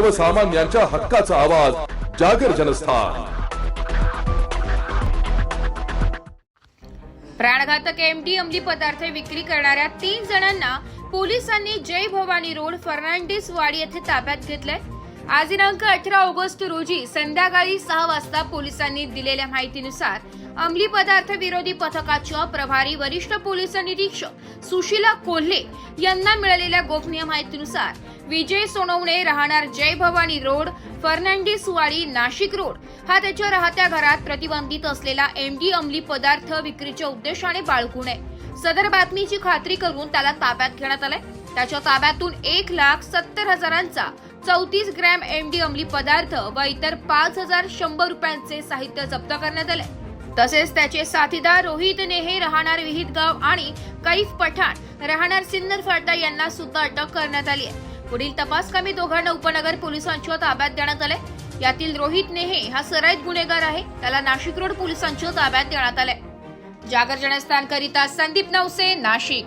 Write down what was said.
सर्वसामान्यांच्या हक्काचा आवाज जागर जनस्थान. प्राणघातक एमडी अंमली पदार्थ विक्री करणाऱ्या तीन जणांना पोलिसांनी जय भवानी रोड फर्नांडिस वाडी येथे ताब्यात घेतलंय. आज दिनांक अठरा ऑगस्ट रोजी संध्याकाळी सहा वाजता पोलिसांनी दिलेल्या माहितीनुसार अंमली पदार्थ विरोधी पथकाच्या प्रभारी वरिष्ठ पोलीस निरीक्षक सुशीला कोल्हे यांना मिळालेल्या गोपनीय माहितीनुसार विजय सोनवणे राहणार जय भवानी रोड फर्नांडिस वाडी नाशिक रोड. हा त्याच्या राहत्या घरात प्रतिबंधित असलेला एमडी अंमली पदार्थ विक्रीच्या उद्देशाने बाळगून आहे. सदर बातमीची खात्री करून त्याला ताब्यात घेण्यात आलाय. त्याच्या ताब्यातून एक लाख सत्तर हजारांचा चौतीस ग्रॅम एमडी अंमली पदार्थ व इतर पाच हजार शंभर रुपयांचे साहित्य जप्त करण्यात आले तसेच त्याचे साथीदार रोहित नेहे राहणार विहितगाव आणि कैफ पठाण राहणार सिन्नर फाटा यांना सुद्धा अटक करण्यात आली आहे. पुढील तपास कामी दोघांना उपनगर पोलिसांच्या ताब्यात देण्यात आले यातील रोहित नेहे हा सराईत गुन्हेगार आहे. त्याला नाशिक रोड पोलिसांच्या ताब्यात देण्यात आले जागर जनस्थानकरिता संदीप नवसे नाशिक.